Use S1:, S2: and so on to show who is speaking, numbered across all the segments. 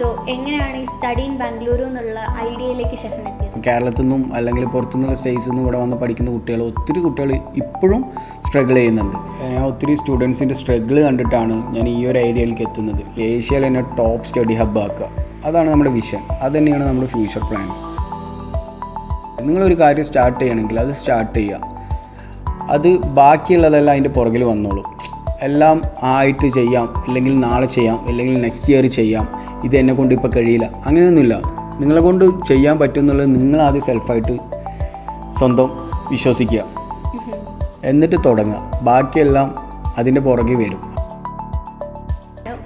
S1: So എങ്ങനെയാണ് ഈ study in Bengaluru എന്നുള്ള ഐഡിയയിലേക്ക് ഷെഫിനെത്തിയത്
S2: കേരളത്തിൽ നിന്നും അല്ലെങ്കിൽ പുറത്തുനിന്നുള്ള സ്റ്റേറ്റ്സിൽ നിന്നും ഇവിടെ വന്ന് പഠിക്കുന്ന കുട്ടികൾ ഒത്തിരി കുട്ടികൾ ഇപ്പോഴും സ്ട്രഗിൾ ചെയ്യുന്നുണ്ട്. ഞാൻ ഒത്തിരി സ്റ്റുഡൻസിന്റെ സ്ട്രഗിൾ കണ്ടിട്ടാണ് ഞാൻ ഈ ഒരു ഏരിയയിലേക്ക് എത്തുന്നത്. ഏഷ്യയിൽ തന്നെ ടോപ്പ് സ്റ്റഡി ഹബ് ആക്കുക. അതാണ് നമ്മുടെ വിഷൻ അത് തന്നെയാണ് നമ്മുടെ ഫ്യൂച്ചർ പ്ലാൻ നിങ്ങളൊരു കാര്യം സ്റ്റാർട്ട് ചെയ്യണമെങ്കിൽ അത് സ്റ്റാർട്ട് ചെയ്യുക. അത് ബാക്കിയുള്ളതെല്ലാം അതിന്റെ പുറകിൽ വന്നോളും. എല്ലാം ആയിട്ട് ചെയ്യാം അല്ലെങ്കിൽ നാളെ ചെയ്യാം അല്ലെങ്കിൽ നെക്സ്റ്റ് ഇയർ ചെയ്യാം. ഇത് എന്നെ കൊണ്ട് ഇപ്പോൾ കഴിയില്ല. അങ്ങനെയൊന്നുമില്ല. നിങ്ങളെ കൊണ്ട് ചെയ്യാൻ പറ്റുമെന്നുള്ളത് നിങ്ങൾ ആദ്യം സെൽഫായിട്ട് സ്വന്തം വിശ്വസിക്കുക. എന്നിട്ട് തുടങ്ങുക. ബാക്കിയെല്ലാം അതിന്റെ പുറകെ വരും.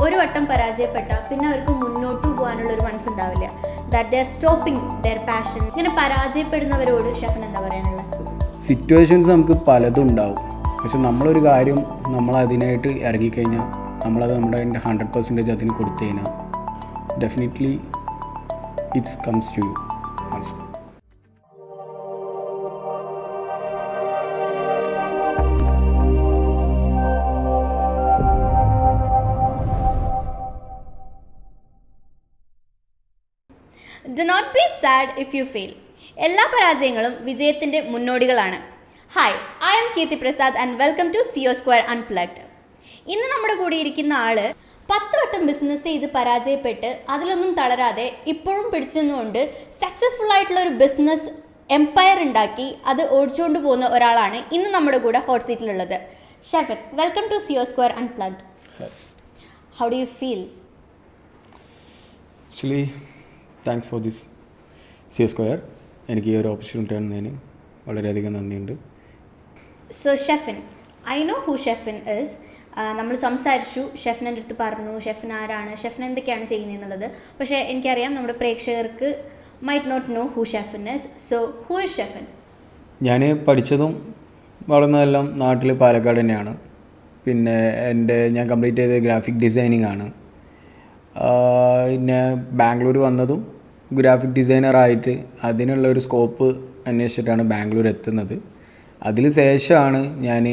S1: ഒരു വട്ടം പരാജയപ്പെട്ട പിന്നെ അവർക്ക് മുന്നോട്ട് പോകാനുള്ള ഒരു മനസ്സുണ്ടാവില്ല. That they're stopping their passion ഇങ്ങനെ പരാജയപ്പെടുന്നവരോട് ഷെഫിന് എന്താ പറയാനുള്ളത്?
S2: സിറ്റുവേഷൻസ് നമുക്ക് പലതും ഉണ്ടാവും. പക്ഷെ നമ്മളൊരു കാര്യം നമ്മളതിനായിട്ട് ഇറങ്ങിക്കഴിഞ്ഞാൽ നമ്മളത് നമ്മുടെ അതിന്റെ ഹൺഡ്രഡ് പെർസെന്റേജ് അതിന് കൊടുത്തു കഴിഞ്ഞാൽ definitely it's comes to you also
S1: do not be sad if you fail എല്ലാ പരാജയങ്ങളും വിജയത്തിന്റെ മുന്നോടികളാണ്. Hi I'm Keerthi Prasad and welcome to CEO Square Unplugged ഇന്ന് നമ്മുടെ കൂടെ ഇരിക്കുന്ന ആൾ പത്ത് വട്ടം ബിസിനസ് ചെയ്ത് പരാജയപ്പെട്ട് അതിലൊന്നും തളരാതെ ഇപ്പോഴും പിടിച്ചെന്നുകൊണ്ട് സക്സസ്ഫുൾ ആയിട്ടുള്ള ഒരു ബിസിനസ് എംപയർ ഉണ്ടാക്കി അത് ഓടിച്ചുകൊണ്ട് പോകുന്ന ഒരാളാണ് ഇന്ന് നമ്മുടെ കൂടെ hot സീറ്റിലുള്ളത് Shefin welcome to CEO Square Unplugged how do you feel
S2: actually thanks for this CEO Square എനിക്ക് ഈ ഒരു ഓപ്പർച്യൂണിറ്റി തന്നതിന് വളരെയധികം നന്ദിയുണ്ട്.
S1: So Shefin I know who Shefin is നമ്മൾ സംസാരിച്ചു. ഷെഫിന്റെ അടുത്ത് പറഞ്ഞു. ഷെഫിൻ ആരാണ്? ഷെഫിൻ എന്തൊക്കെയാണ് ചെയ്യുന്നതെന്നുള്ളത് പക്ഷേ എനിക്കറിയാം നമ്മുടെ പ്രേക്ഷകർക്ക് might not know who Shefin is so who is Shefin
S2: ഞാൻ പഠിച്ചതും വളർന്നതെല്ലാം നാട്ടിൽ പാലക്കാട് തന്നെയാണ്. പിന്നെ എന്റെ ഞാൻ കംപ്ലീറ്റ് ചെയ്തത് ഗ്രാഫിക് ഡിസൈനിങ് ആണ്. പിന്നെ ബാംഗ്ലൂർ വന്നതും ഗ്രാഫിക് ഡിസൈനറായിട്ട് അതിനുള്ള ഒരു സ്കോപ്പ് അന്വേഷിച്ചിട്ടാണ് ബാംഗ്ലൂർ എത്തുന്നത്. അതിന് ശേഷമാണ് ഞാൻ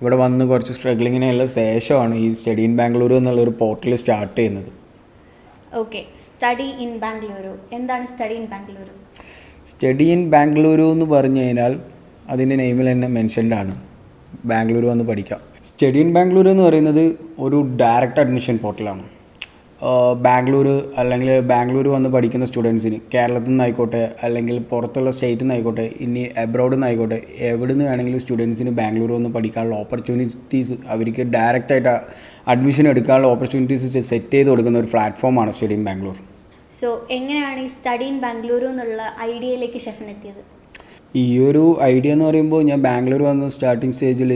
S2: ഇവിടെ വന്ന് കുറച്ച് സ്ട്രഗ്ലിങ്ങിനുള്ള ശേഷമാണ് ഈ സ്റ്റഡി ഇൻ ബാംഗ്ലൂർ എന്നുള്ളൊരു പോർട്ടൽ സ്റ്റാർട്ട് ചെയ്യുന്നത്.
S1: ഓക്കെ സ്റ്റഡി ഇൻ ബാംഗ്ലൂരു എന്താണ് study in Bengaluru
S2: study in Bengaluru എന്ന് പറഞ്ഞു കഴിഞ്ഞാൽ അതിന്റെ നെയിമിൽ തന്നെ മെൻഷൻഡ് ആണ്. ബാംഗ്ലൂർ വന്ന് പഠിക്കാം. സ്റ്റഡി ഇൻ ബാംഗ്ലൂർ എന്ന് പറയുന്നത് ഒരു ഡയറക്റ്റ് അഡ്മിഷൻ പോർട്ടലാണ് ബാംഗ്ലൂർ അല്ലെങ്കിൽ ബാംഗ്ലൂർ വന്ന് പഠിക്കുന്ന സ്റ്റുഡൻസിന് കേരളത്തിൽ നിന്നായിക്കോട്ടെ അല്ലെങ്കിൽ പുറത്തുള്ള സ്റ്റേറ്റിൽ നിന്നായിക്കോട്ടെ ഇനി എബ്രോഡിൽ നിന്നായിക്കോട്ടെ എവിടെ നിന്ന് വേണമെങ്കിലും സ്റ്റുഡൻസിന് ബാംഗ്ലൂർ വന്ന് പഠിക്കാനുള്ള ഓപ്പർച്യൂണിറ്റീസ് അവർക്ക് ഡയറക്റ്റായിട്ട് അഡ്മിഷൻ എടുക്കാനുള്ള ഓപ്പർച്യൂണിറ്റീസ് സെറ്റ് ചെയ്ത് കൊടുക്കുന്ന ഒരു പ്ലാറ്റ്ഫോമാണ് സ്റ്റഡി ഇൻ ബാംഗ്ലൂർ
S1: സോ എങ്ങനെയാണ് ഈ സ്റ്റഡി ഇൻ ബാംഗ്ലൂർ എന്നുള്ള ഐഡിയയിലേക്ക് ഷെഫിനെത്തിയത്
S2: ഈ ഒരു ഐഡിയ എന്ന് പറയുമ്പോൾ ഞാൻ ബാംഗ്ലൂർ വന്ന സ്റ്റാർട്ടിങ് സ്റ്റേജിൽ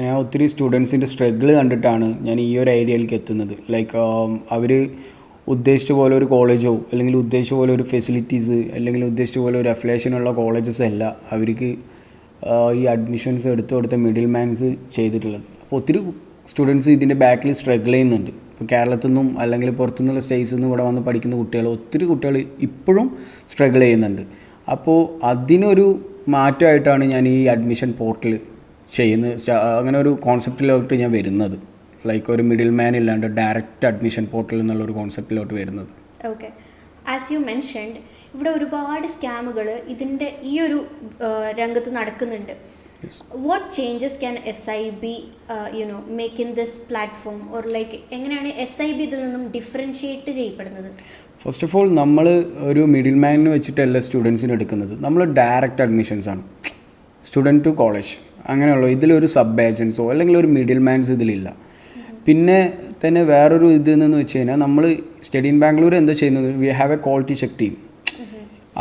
S2: ഞാൻ ഒത്തിരി സ്റ്റുഡൻസിന്റെ സ്ട്രഗിൾ കണ്ടിട്ടാണ് ഞാൻ ഈ ഒരു ഐഡിയയിലേക്ക് എത്തുന്നത്. ലൈക്ക് അവർ ഉദ്ദേശിച്ച പോലെ ഒരു കോളേജോ അല്ലെങ്കിൽ ഉദ്ദേശിച്ച പോലെ ഒരു ഫെസിലിറ്റീസ് അല്ലെങ്കിൽ ഉദ്ദേശിച്ച പോലെ ഒരു അഫിലേഷനുള്ള കോളേജസ് അല്ല അവർക്ക് ഈ അഡ്മിഷൻസ് എടുത്തു കൊടുത്ത മിഡിൽ മാൻസ് ചെയ്തിട്ടുള്ളത്. അപ്പോൾ ഒത്തിരി സ്റ്റുഡൻസ് ഇതിന്റെ ബാക്കിൽ സ്ട്രഗിൾ ചെയ്യുന്നുണ്ട്. ഇപ്പോൾ കേരളത്തിൽ നിന്നും അല്ലെങ്കിൽ പുറത്തുനിന്നുള്ള സ്റ്റേറ്റ്സിൽ നിന്നും ഇവിടെ വന്ന് പഠിക്കുന്ന കുട്ടികൾ ഒത്തിരി കുട്ടികൾ ഇപ്പോഴും സ്ട്രഗിൾ ചെയ്യുന്നുണ്ട്. അപ്പോൾ അതിനൊരു മാറ്റമായിട്ടാണ് ഞാൻ ഈ അഡ്മിഷൻ പോർട്ടൽ ചെയ്യുന്നത് സ്റ്റാ- അങ്ങനെ ഒരു കോൺസെപ്റ്റിലോട്ട് ഞാൻ വരുന്നത്. ലൈക്ക് ഒരു മിഡിൽ മാൻ ഇല്ലാണ്ട് ഡയറക്റ്റ് അഡ്മിഷൻ പോർട്ടൽ എന്നുള്ള ഒരു കോൺസെപ്റ്റിലോട്ട് വരുന്നത്.
S1: ഓക്കെ ആസ് യു മെൻഷൻഡ് ഇവിടെ ഒരുപാട് സ്കാമുകൾ ഇതിന്റെ ഈ ഒരു രംഗത്ത് നടക്കുന്നുണ്ട്. What changes can S I B you know make in this platform or like എങ്ങനെയാണ് എസ് ഐ ബി ഇതിൽ നിന്നും ഡിഫറൻഷിയേറ്റ് ചെയ്യപ്പെടുന്നത്?
S2: ഫസ്റ്റ് ഓഫ് ഓൾ നമ്മൾ ഒരു മിഡിൽ മാനിന് വെച്ചിട്ടല്ല സ്റ്റുഡൻസിന് എടുക്കുന്നത്. നമ്മൾ ഡയറക്റ്റ് അഡ്മിഷൻസ് ആണ്. സ്റ്റുഡന്റ് ടു കോളേജ് അങ്ങനെയുള്ളൂ. ഇതിലൊരു സബ് ഏജൻസോ അല്ലെങ്കിൽ ഒരു മിഡിൽ മാൻസ് ഇതിലില്ല. പിന്നെ തന്നെ വേറൊരു ഇത് എന്ന് വെച്ച് കഴിഞ്ഞാൽ നമ്മൾ സ്റ്റഡി ഇൻ ബാംഗ്ലൂർ എന്താ ചെയ്യുന്നത്? We have a quality check team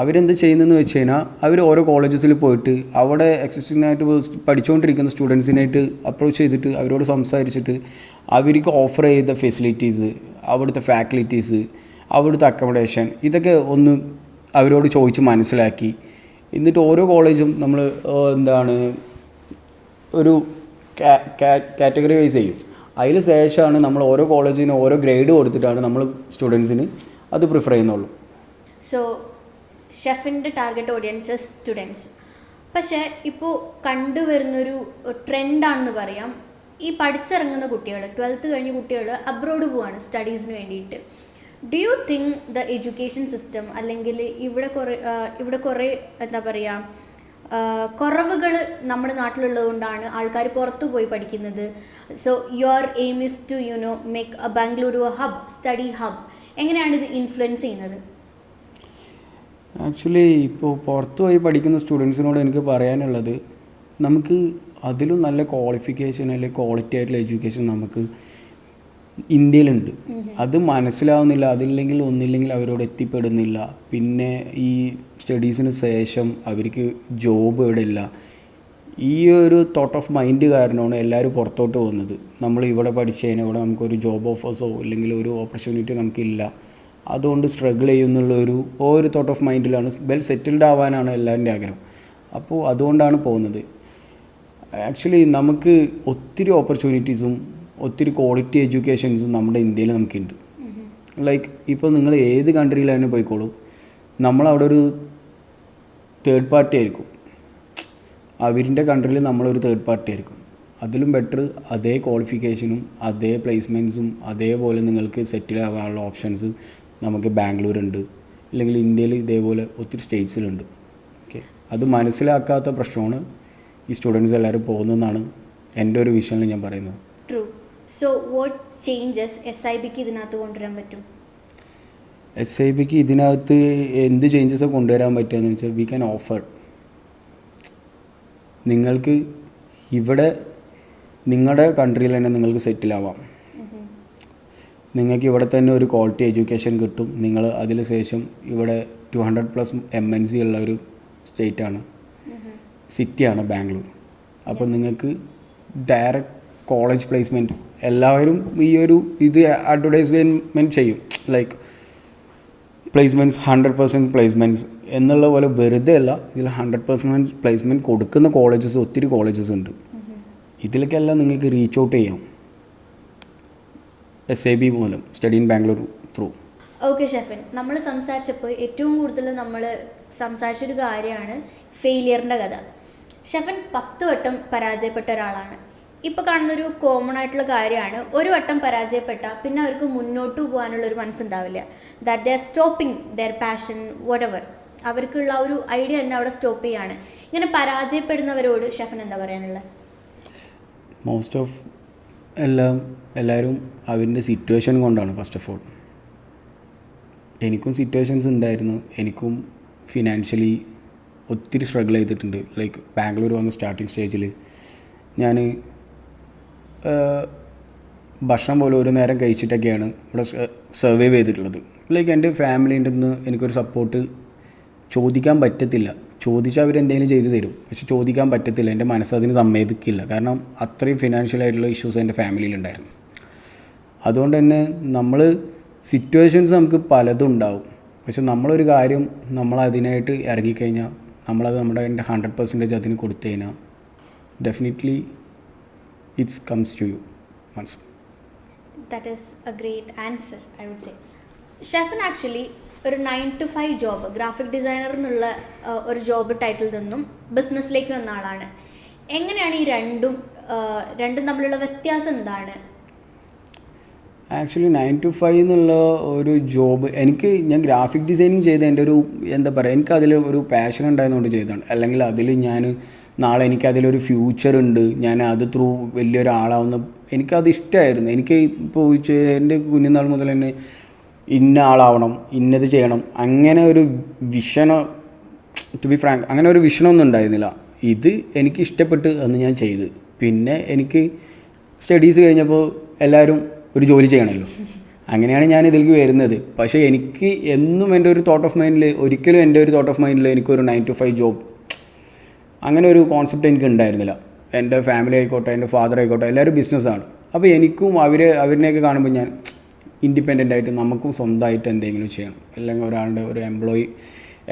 S2: അവരെന്ത് ചെയ്യുന്നതെന്ന് വെച്ച് കഴിഞ്ഞാൽ അവർ ഓരോ കോളേജസിൽ പോയിട്ട് അവിടെ എക്സിസ്റ്റിംഗ് ആയിട്ട് പഠിച്ചുകൊണ്ടിരിക്കുന്ന സ്റ്റുഡൻസിനായിട്ട് അപ്രോച്ച് ചെയ്തിട്ട് അവരോട് സംസാരിച്ചിട്ട് അവർക്ക് ഓഫർ ചെയ്ത ഫെസിലിറ്റീസ് അവിടുത്തെ ഫാക്കൽറ്റീസ് അവിടുത്തെ അക്കോമഡേഷൻ ഇതൊക്കെ ഒന്ന് അവരോട് ചോദിച്ച് മനസ്സിലാക്കി. എന്നിട്ട് ഓരോ കോളേജും നമ്മൾ എന്താണ് ഒരു കാറ്റഗറി വൈസ് ചെയ്യും. അതിന് ശേഷമാണ് നമ്മൾ ഓരോ കോളേജിനും ഓരോ ഗ്രേഡ് കൊടുത്തിട്ടാണ് നമ്മൾ സ്റ്റുഡൻസിന് അത് പ്രിഫർ ചെയ്യുന്നുള്ളൂ.
S1: സോ ഷെഫിന്റെ ടാർഗറ്റ് ഓഡിയൻസ് സ്റ്റുഡൻസ് പക്ഷേ ഇപ്പോൾ കണ്ടുവരുന്നൊരു ട്രെൻഡാണെന്ന് പറയാം. ഈ പഠിച്ചിറങ്ങുന്ന കുട്ടികൾ ട്വൽത്ത് കഴിഞ്ഞ കുട്ടികൾ അബ്രോഡ് പോവാണ് സ്റ്റഡീസിന് വേണ്ടിയിട്ട്. Do you think the education system അല്ലെങ്കിൽ ഇവിടെ കുറേ ഇവിടെ കുറേ എന്താ പറയുക കുറവുകൾ നമ്മുടെ നാട്ടിലുള്ളത് കൊണ്ടാണ് ആൾക്കാർ പുറത്തു പോയി പഠിക്കുന്നത്. So your aim is to you know make a Bengaluru hub study hub എങ്ങനെയാണ് ഇത് ഇൻഫ്ലുവൻസ് ചെയ്യുന്നത്?
S2: ആക്ച്വലി ഇപ്പോൾ പുറത്തു പോയി പഠിക്കുന്ന സ്റ്റുഡൻസിനോട് എനിക്ക് പറയാനുള്ളത് നമുക്ക് അതിലും നല്ല ക്വാളിഫിക്കേഷൻ അല്ലെങ്കിൽ ക്വാളിറ്റി ആയിട്ടുള്ള എഡ്യൂക്കേഷൻ നമുക്ക് ഇന്ത്യയിലുണ്ട്. അത് മനസ്സിലാവുന്നില്ല അതില്ലെങ്കിൽ ഒന്നില്ലെങ്കിൽ അവരോട് എത്തിപ്പെടുന്നില്ല. പിന്നെ ഈ സ്റ്റഡീസിന് ശേഷം അവർക്ക് ജോബ് ഇവിടെ ഇല്ല ഈ ഒരു തോട്ട് ഓഫ് മൈൻഡ് കാരണമാണ് എല്ലാവരും പുറത്തോട്ട് പോകുന്നത്. നമ്മൾ ഇവിടെ പഠിച്ചു കഴിഞ്ഞാൽ ഇവിടെ നമുക്കൊരു ജോബ് ഓഫേഴ്സോ അല്ലെങ്കിൽ ഒരു ഓപ്പർച്യൂണിറ്റി നമുക്കില്ല. അതുകൊണ്ട് സ്ട്രഗിൾ ചെയ്യുന്നുള്ള ഒരു ഒരു തോട്ട് ഓഫ് മൈൻഡിലാണ് വെൽ സെറ്റിൽഡ് ആവാനാണ് എല്ലാവരുടെ ആഗ്രഹം. അപ്പോൾ അതുകൊണ്ടാണ് പോകുന്നത്. ആക്ച്വലി നമുക്ക് ഒത്തിരി ഓപ്പർച്യൂണിറ്റീസും ഒത്തിരി ക്വാളിറ്റി എഡ്യൂക്കേഷൻസും നമ്മുടെ ഇന്ത്യയിൽ നമുക്കുണ്ട്. ലൈക്ക് ഇപ്പോൾ നിങ്ങൾ ഏത് കൺട്രിയിലായാലും പോയിക്കോളൂ. നമ്മളവിടെ ഒരു തേർഡ് പാർട്ടി ആയിരിക്കും. അവരിന്റെ കൺട്രിയിൽ നമ്മളൊരു തേർഡ് പാർട്ടി ആയിരിക്കും. അതിലും ബെറ്റർ അതേ ക്വാളിഫിക്കേഷനും അതേ പ്ലേസ്മെന്റ്സും അതേപോലെ നിങ്ങൾക്ക് സെറ്റിൽ ആവാനുള്ള ഓപ്ഷൻസ് നമുക്ക് ബാംഗ്ലൂരുണ്ട്. അല്ലെങ്കിൽ ഇന്ത്യയിൽ ഇതേപോലെ ഒത്തിരി സ്റ്റേറ്റ്സിലുണ്ട് ഓക്കെ അത് മനസ്സിലാക്കാത്ത പ്രശ്നമാണ് ഈ സ്റ്റുഡൻസ് എല്ലാവരും പോകുന്നതെന്നാണ് എന്റെ ഒരു വിഷനിൽ ഞാൻ പറയുന്നത്.
S1: True so what changes S I ബിക്ക് ഇതിനകത്ത് കൊണ്ടുവരാൻ പറ്റും?
S2: എസ് ഐ ബിക്ക് ഇതിനകത്ത് എന്ത് ചേഞ്ചസ് കൊണ്ടുവരാൻ പറ്റുമെന്ന് വെച്ചാൽ വി ക്യാൻ ഓഫർ നിങ്ങൾക്ക് ഇവിടെ നിങ്ങളുടെ കൺട്രിയിൽ തന്നെ നിങ്ങൾക്ക് സെറ്റിൽ ആവാം. നിങ്ങൾക്ക് ഇവിടെ തന്നെ ഒരു ക്വാളിറ്റി എഡ്യൂക്കേഷൻ കിട്ടും. നിങ്ങൾ അതിന് ശേഷം ഇവിടെ two hundred plus M N C ഉള്ള ഒരു സ്റ്റേറ്റാണ് സിറ്റിയാണ് ബാംഗ്ലൂർ. അപ്പോൾ നിങ്ങൾക്ക് ഡയറക്റ്റ് കോളേജ് പ്ലേസ്മെന്റ് എല്ലാവരും ഈ ഒരു ഇത് അഡ്വർടൈസ്മെന്റ് ചെയ്യും. Like placements hundred percent placements എന്നുള്ള പോലെ വെറുതെ അല്ല ഇതിൽ ഹൺഡ്രഡ് പെർസെന്റ് പ്ലേസ്മെന്റ് കൊടുക്കുന്ന കോളേജസ് ഒത്തിരി കോളേജസ് ഉണ്ട്. ഇതിലേക്കെല്ലാം നിങ്ങൾക്ക് റീച്ച് ഔട്ട് ചെയ്യാം. എസ് എ ബി മൂലം study in Bangalore through
S1: okay Shefin. നമ്മൾ സംസാരിച്ചപ്പോൾ ഏറ്റവും കൂടുതൽ നമ്മൾ സംസാരിച്ചൊരു കാര്യമാണ് ഫെയിലിയറിന്റെ കഥ. ഷെഫിൻ പത്ത് വട്ടം പരാജയപ്പെട്ട ഒരാളാണ്. ഇപ്പോൾ കാണുന്നൊരു കോമൺ ആയിട്ടുള്ള കാര്യമാണ് ഒരു വട്ടം പരാജയപ്പെട്ട പിന്നെ അവർക്ക് മുന്നോട്ട് പോകാനുള്ള ഒരു മനസ്സുണ്ടാവില്ല. That they are stopping their passion whatever അവർക്കുള്ള ഒരു ഐഡിയ തന്നെ അവിടെ സ്റ്റോപ്പ് ചെയ്യാണ്. ഇങ്ങനെ പരാജയപ്പെടുന്നവരോട് ഷെഫൻ എന്താ പറയാനുള്ളത്
S2: മോസ്റ്റ് ഓഫ് എല്ലാം എല്ലാവരും അവരുടെ സിറ്റുവേഷൻ കൊണ്ടാണ് ഫസ്റ്റ് ഓഫ് ഓൾ എനിക്കും സിറ്റുവേഷൻസ് ഉണ്ടായിരുന്നു. എനിക്കും ഫിനാൻഷ്യലി ഒത്തിരി സ്ട്രഗിൾ ചെയ്തിട്ടുണ്ട്. ലൈക്ക് ബാംഗ്ലൂർ വന്ന സ്റ്റാർട്ടിങ് സ്റ്റേജിൽ ഞാൻ ഭക്ഷണം പോലെ ഒരു നേരം കഴിച്ചിട്ടൊക്കെയാണ് ഇവിടെ സർവൈവ് ചെയ്തിട്ടുള്ളത്. ലൈക്ക് എന്റെ ഫാമിലീന്റെ നിന്ന് എനിക്കൊരു സപ്പോർട്ട് ചോദിക്കാൻ പറ്റത്തില്ല. ചോദിച്ചാൽ അവർ എന്തെങ്കിലും ചെയ്തു തരും. പക്ഷെ ചോദിക്കാൻ പറ്റത്തില്ല. എന്റെ മനസ്സതിന് സമ്മതിക്കില്ല. കാരണം അത്രയും ഫിനാൻഷ്യൽ ആയിട്ടുള്ള ഇഷ്യൂസ് എന്റെ ഫാമിലിയിലുണ്ടായിരുന്നു അതുകൊണ്ട് തന്നെ നമ്മൾ സിറ്റുവേഷൻസ് നമുക്ക് പലതും ഉണ്ടാവും. പക്ഷെ നമ്മളൊരു കാര്യം നമ്മൾ അതിനായിട്ട് ഇറങ്ങിക്കഴിഞ്ഞാൽ നമ്മളത് നമ്മുടെ ഹൺഡ്രഡ് പെർസെന്റേജ് അതിന് കൊടുത്തു കഴിഞ്ഞാൽ definitely it's comes to you മനസ്
S1: that is a great answer I would say Shefin actually ഒരു nine to five job graphic designer എന്നുള്ള ഒരു ജോബ് ടൈറ്റിൽ നിന്നും ബിസിനസ്സിലേക്ക് വന്ന ആളാണ്. എങ്ങനെയാണ് ഈ രണ്ടും രണ്ടും തമ്മിലുള്ള വ്യത്യാസം എന്താണ്?
S2: ആക്ച്വലി നയൻ ടു ഫൈവ് എന്നുള്ള ഒരു ജോബ് എനിക്ക് ഞാൻ ഗ്രാഫിക് ഡിസൈനിങ് ചെയ്ത എന്റെ ഒരു എന്താ പറയുക എനിക്ക് അതിൽ ഒരു പാഷൻ ഉണ്ടായതുകൊണ്ട് ചെയ്തതാണ്. അല്ലെങ്കിൽ അതിൽ ഞാൻ നാളെ എനിക്കതിലൊരു ഫ്യൂച്ചർ ഉണ്ട്. ഞാൻ അത് ത്രൂ വലിയൊരാളാവുന്ന എനിക്കത് ഇഷ്ടമായിരുന്നു എനിക്ക് ഇപ്പോൾ എന്റെ കുഞ്ഞുനാൾ മുതൽ തന്നെ ഇന്ന ആളാവണം ഇന്നത് ചെയ്യണം. അങ്ങനെ ഒരു വിഷനോ ടു ബി ഫ്രാങ്ക് അങ്ങനെ ഒരു വിഷനൊന്നും ഉണ്ടായിരുന്നില്ല. ഇത് എനിക്ക് ഇഷ്ടപ്പെട്ട് അന്ന് ഞാൻ ചെയ്ത്. പിന്നെ എനിക്ക് സ്റ്റഡീസ് കഴിഞ്ഞപ്പോൾ എല്ലാവരും ഒരു ജോലി ചെയ്യണമല്ലോ അങ്ങനെയാണ് ഞാൻ ഇതിലേക്ക് വരുന്നത്. പക്ഷേ എനിക്ക് എന്നും എന്റെ ഒരു തോട്ട് ഓഫ് മൈൻഡിൽ ഒരിക്കലും എന്റെ ഒരു തോട്ട് ഓഫ് മൈൻഡിൽ എനിക്കൊരു നയൻ ടു ഫൈവ് ജോബ് അങ്ങനെ ഒരു കോൺസെപ്റ്റ് എനിക്ക് ഉണ്ടായിരുന്നില്ല. എന്റെ ഫാമിലി ആയിക്കോട്ടെ എന്റെ ഫാദർ ആയിക്കോട്ടെ എല്ലാവരും ബിസിനസ്സാണ് അപ്പോൾ എനിക്കും അവർ അവരിനെയൊക്കെ കാണുമ്പോൾ ഞാൻ ഇൻഡിപെൻഡന്റ് ആയിട്ട് നമുക്കും സ്വന്തമായിട്ട് എന്തെങ്കിലും ചെയ്യണം. അല്ലെങ്കിൽ ഒരാളുടെ ഒരു എംപ്ലോയി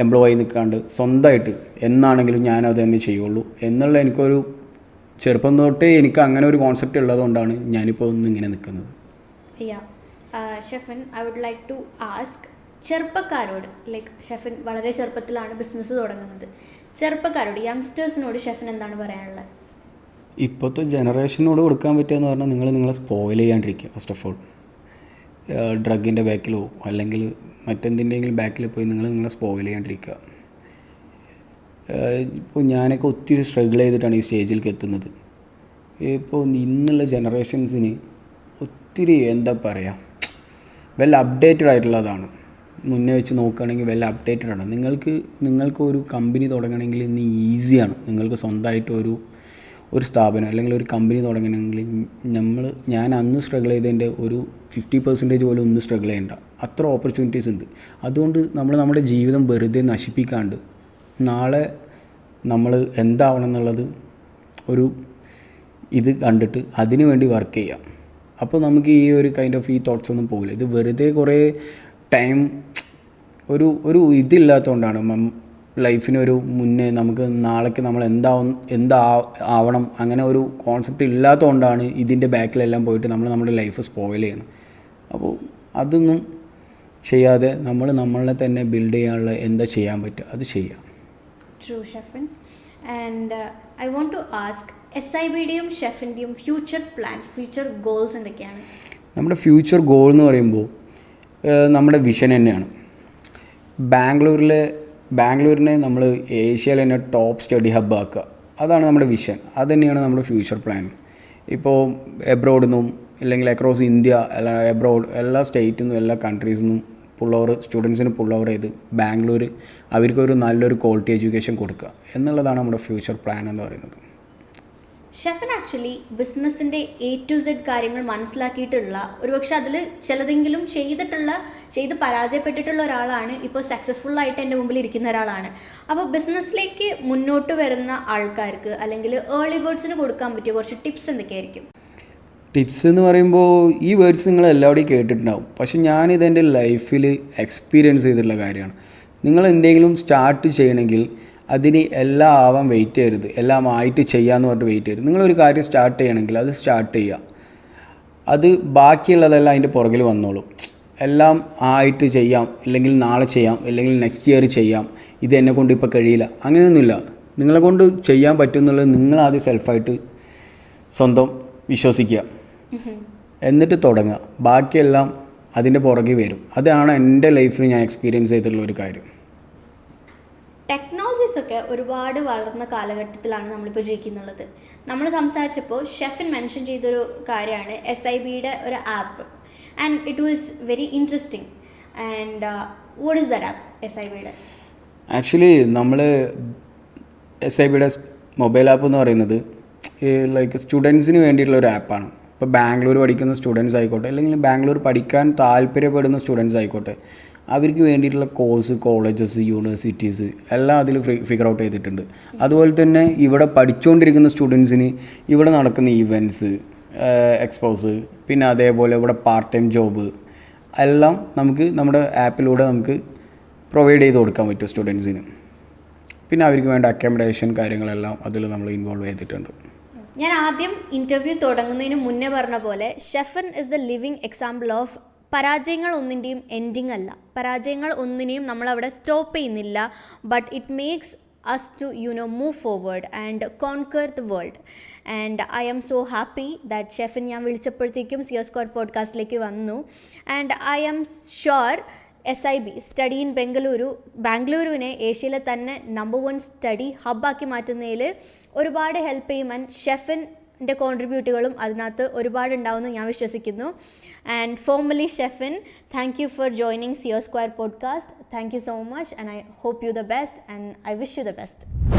S2: എംപ്ലോയി നിൽക്കാണ്ട് സ്വന്തമായിട്ട് എന്നാണെങ്കിലും ഞാൻ അത് തന്നെ ചെയ്യുള്ളൂ. എന്നുള്ള എനിക്കൊരു ചെറുപ്പം തൊട്ടേ എനിക്ക് അങ്ങനെ ഒരു കോൺസെപ്റ്റ് ഉള്ളതുകൊണ്ടാണ് ഞാനിപ്പോൾ ഒന്ന് ഇങ്ങനെ നിൽക്കുന്നത്.
S1: I would like to ask ചെറുപ്പക്കാരോട് like Shefin വളരെ ചെറുപ്പത്തിലാണ് ബിസിനസ് തുടങ്ങുന്നത്. ചെറുപ്പക്കാരോട് യങ്സ്റ്റേഴ്സിനോട് ഷെഫിൻ എന്താണ് പറയാനുള്ളത്?
S2: ഇപ്പോഴത്തെ ജനറേഷനോട് കൊടുക്കാൻ പറ്റുക എന്ന് പറഞ്ഞാൽ നിങ്ങൾ നിങ്ങളെ സ്പോയിൽ ചെയ്യാണ്ടിരിക്കുക ഫസ്റ്റ് ഓഫ് ഓൾ ഡ്രഗിന്റെ ബാക്കിലോ അല്ലെങ്കിൽ മറ്റെന്തിന്റെങ്കിലും ബാക്കിൽ പോയി നിങ്ങൾ നിങ്ങളെ സ്പോയിൽ ചെയ്യാണ്ടിരിക്കുക. ഇപ്പോൾ ഞാനൊക്കെ ഒത്തിരി സ്ട്രഗിൾ ചെയ്തിട്ടാണ് ഈ സ്റ്റേജിലേക്ക് എത്തുന്നത്. ഇപ്പോൾ ഇന്നുള്ള ജനറേഷൻസിന് ഒത്തിരി എന്താ പറയുക വെൽ അപ്ഡേറ്റഡ് ആയിട്ടുള്ളതാണ്. മുന്നേ വെച്ച് നോക്കുകയാണെങ്കിൽ വെൽ അപ്ഡേറ്റഡ് ആണ്. നിങ്ങൾക്ക് നിങ്ങൾക്ക് ഒരു കമ്പനി തുടങ്ങണമെങ്കിൽ ഇന്ന് ഈസിയാണ് നിങ്ങൾക്ക് സ്വന്തമായിട്ട് ഒരു ഒരു സ്ഥാപനം അല്ലെങ്കിൽ ഒരു കമ്പനി തുടങ്ങണമെങ്കിൽ നമ്മൾ ഞാൻ അന്ന് സ്ട്രഗിൾ ചെയ്തതിന്റെ ഒരു ഫിഫ്റ്റി പെർസെന്റേജ് പോലും ഒന്ന് സ്ട്രഗിൾ ചെയ്യണ്ട. അത്ര ഓപ്പർച്യൂണിറ്റീസ് ഉണ്ട്. അതുകൊണ്ട് നമ്മൾ നമ്മുടെ ജീവിതം വെറുതെ നശിപ്പിക്കാണ്ട് നാളെ നമ്മൾ എന്താവണം എന്നുള്ളത് ഒരു ഇത് കണ്ടിട്ട് അതിനു വേണ്ടി വർക്ക് ചെയ്യാം. അപ്പോൾ നമുക്ക് ഈ ഒരു കൈൻഡ് ഓഫ് ഈ തോട്ട്സ് ഒന്നും പോകില്ല ഇത് വെറുതെ കുറേ ടൈം ഒരു ഒരു ഇതില്ലാത്തതുകൊണ്ടാണ് ലൈഫിനൊരു മുന്നേ നമുക്ക് നാളേക്ക് നമ്മൾ എന്താവും എന്താ ആവണം അങ്ങനെ ഒരു കോൺസെപ്റ്റ് ഇല്ലാത്തതുകൊണ്ടാണ് ഇതിന്റെ ബാക്കിലെല്ലാം പോയിട്ട് നമ്മൾ നമ്മുടെ ലൈഫ് സ്പോയിൽ ചെയ്യണം. അപ്പോൾ അതൊന്നും ചെയ്യാതെ നമ്മൾ നമ്മളെ തന്നെ ബിൽഡ് ചെയ്യാനുള്ള എന്താ ചെയ്യാൻ പറ്റുക? അത് ചെയ്യാം.
S1: True Shefin and I want to ask S I ബിയുടെയും ഷെഫിന്റെയും ഫ്യൂച്ചർ പ്ലാൻസ് ഫ്യൂച്ചർ ഗോൾസ് എന്തൊക്കെയാണ്?
S2: നമ്മുടെ ഫ്യൂച്ചർ ഗോൾ എന്ന് പറയുമ്പോൾ നമ്മുടെ വിഷൻ തന്നെയാണ്. ബാംഗ്ലൂരിലെ ബാംഗ്ലൂരിനെ നമ്മൾ ഏഷ്യയിലെ തന്നെ ടോപ്പ് സ്റ്റഡി ഹബ്ബ് ആക്കുക. അതാണ് നമ്മുടെ വിഷൻ. അത് തന്നെയാണ് നമ്മുടെ ഫ്യൂച്ചർ പ്ലാൻ ഇപ്പോൾ എബ്രോഡിൽ നിന്നും ഇല്ലെങ്കിൽ അക്രോസ് ഇന്ത്യ അല്ല എബ്രോഡ് എല്ലാ സ്റ്റേറ്റിൽ നിന്നും എല്ലാ കൺട്രീസിൽ നിന്നും പുള്ളവർ സ്റ്റുഡൻസിന് പുള്ളവർ ചെയ്ത് ബാംഗ്ലൂർ അവർക്കൊരു നല്ലൊരു ക്വാളിറ്റി എഡ്യൂക്കേഷൻ കൊടുക്കുക. എന്നുള്ളതാണ് നമ്മുടെ ഫ്യൂച്ചർ പ്ലാൻ എന്ന് പറയുന്നത്.
S1: ഷെഫിൻ ആക്ച്വലി ബിസിനസ്സിന്റെ എ ടു സെഡ് കാര്യങ്ങൾ മനസ്സിലാക്കിയിട്ടുള്ള ഒരുപക്ഷെ അതിൽ ചിലതെങ്കിലും ചെയ്തിട്ടുള്ള ചെയ്ത് പരാജയപ്പെട്ടിട്ടുള്ള ഒരാളാണ് ഇപ്പോൾ സക്സസ്ഫുൾ ആയിട്ട് എന്റെ മുമ്പിൽ ഇരിക്കുന്ന ഒരാളാണ്. അപ്പോൾ ബിസിനസ്സിലേക്ക് മുന്നോട്ട് വരുന്ന ആൾക്കാർക്ക് അല്ലെങ്കിൽ ഏർലി ബേർഡ്സിന് കൊടുക്കാൻ പറ്റിയ കുറച്ച് ടിപ്സ് എന്തൊക്കെയായിരിക്കും?
S2: ടിപ്സ് എന്ന് പറയുമ്പോൾ ഈ വേർഡ്സ് നിങ്ങൾ എല്ലാവരുടെയും കേട്ടിട്ടുണ്ടാവും. പക്ഷെ ഞാനിത് എന്റെ ലൈഫിൽ എക്സ്പീരിയൻസ് ചെയ്തിട്ടുള്ള കാര്യമാണ്. നിങ്ങൾ എന്തെങ്കിലും സ്റ്റാർട്ട് ചെയ്യണമെങ്കിൽ അതിന് എല്ലാം ആവാൻ വെയിറ്റ് ചെയ്യരുത്. എല്ലാം ആയിട്ട് ചെയ്യാമെന്ന് പറഞ്ഞിട്ട് വെയിറ്റ് ചെയ്യരുത്. നിങ്ങളൊരു കാര്യം സ്റ്റാർട്ട് ചെയ്യണമെങ്കിൽ അത് സ്റ്റാർട്ട് ചെയ്യുക. അത് ബാക്കിയുള്ളതെല്ലാം അതിന്റെ പുറകിൽ വന്നോളും. എല്ലാം ആയിട്ട് ചെയ്യാം ഇല്ലെങ്കിൽ നാളെ ചെയ്യാം ഇല്ലെങ്കിൽ നെക്സ്റ്റ് ഇയർ ചെയ്യാം. ഇത് എന്നെ കൊണ്ട് ഇപ്പോൾ കഴിയില്ല. അങ്ങനെയൊന്നുമില്ല. നിങ്ങളെ കൊണ്ട് ചെയ്യാൻ പറ്റും എന്നുള്ളത് നിങ്ങളാദ്യം സെൽഫായിട്ട് സ്വന്തം വിശ്വസിക്കുക. എന്നിട്ട് തുടങ്ങുക. ബാക്കിയെല്ലാം അതിന്റെ പുറകെ വരും. അതാണ് എന്റെ ലൈഫിൽ ഞാൻ എക്സ്പീരിയൻസ് ചെയ്തിട്ടുള്ള ഒരു കാര്യം.
S1: ഒക്കെ ഒരുപാട് വളർന്ന കാലഘട്ടത്തിലാണ് നമ്മളിപ്പോൾ ജീവിക്കുന്നുള്ളത്. നമ്മൾ സംസാരിച്ചപ്പോൾ ഷെഫിൻ മെൻഷൻ ചെയ്തൊരു കാര്യമാണ് എസ് ഐ ബിയുടെ ഒരു app and it was very interesting and what is the app S I ബിയുടെ
S2: ആക്ച്വലി നമ്മൾ എസ് ഐ ബിയുടെ മൊബൈൽ ആപ്പ് എന്ന് പറയുന്നത് ലൈക്ക് സ്റ്റുഡൻസിന് വേണ്ടിയിട്ടുള്ള ഒരു ആപ്പാണ് ഇപ്പോൾ ബാംഗ്ലൂർ പഠിക്കുന്ന സ്റ്റുഡൻസ് ആയിക്കോട്ടെ അല്ലെങ്കിൽ ബാംഗ്ലൂർ പഠിക്കാൻ താല്പര്യപ്പെടുന്ന സ്റ്റുഡൻസ് ആയിക്കോട്ടെ അവർക്ക് വേണ്ടിയിട്ടുള്ള കോഴ്സ് കോളേജസ് യൂണിവേഴ്സിറ്റീസ് എല്ലാം അതിൽ ഫിഗർ ഔട്ട് ചെയ്തിട്ടുണ്ട്. അതുപോലെ തന്നെ ഇവിടെ പഠിച്ചുകൊണ്ടിരിക്കുന്ന സ്റ്റുഡൻസിന് ഇവിടെ നടക്കുന്ന ഈവന്റ്സ് എക്സ്പോസ് പിന്നെ അതേപോലെ ഇവിടെ പാർട്ട് ടൈം ജോബ് എല്ലാം നമുക്ക് നമ്മുടെ ആപ്പിലൂടെ നമുക്ക് പ്രൊവൈഡ് ചെയ്ത് കൊടുക്കാൻ പറ്റും സ്റ്റുഡൻസിന് പിന്നെ അവർക്ക് വേണ്ട അക്കോമഡേഷൻ കാര്യങ്ങളെല്ലാം അതിൽ നമ്മൾ ഇൻവോൾവ് ചെയ്തിട്ടുണ്ട്.
S1: ഞാൻ ആദ്യം ഇന്റർവ്യൂ തുടങ്ങുന്നതിന് മുന്നേ പറഞ്ഞ പോലെ Shefin is the living example of പരാജയങ്ങൾ ഒന്നിന്റെയും എൻഡിങ് അല്ല. പരാജയങ്ങൾ ഒന്നിനെയും നമ്മളവിടെ സ്റ്റോപ്പ് ചെയ്യുന്നില്ല. But it makes us to you know move forward and conquer the world and I am so happy that Shefin ഞാൻ വിളിച്ചപ്പോഴത്തേക്കും സിയോ സ്ക്വാഡ് പോഡ്കാസ്റ്റിലേക്ക് വന്നു. And I am sure S I B study in Bengaluru ബാംഗ്ലൂരുവിനെ ഏഷ്യയിലെ തന്നെ number one study ഹബ്ബാക്കി മാറ്റുന്നതിൽ ഒരുപാട് help ചെയ്യുമെന്ന് and ഷെഫിന്റെ കോൺട്രിബ്യൂട്ടുകളും അതിനകത്ത് ഒരുപാട് ഉണ്ടാവുമെന്ന് ഞാൻ വിശ്വസിക്കുന്നു. And formally Shefin thank you for joining CEO Square podcast thank you so much and I hope you the best and I wish you the best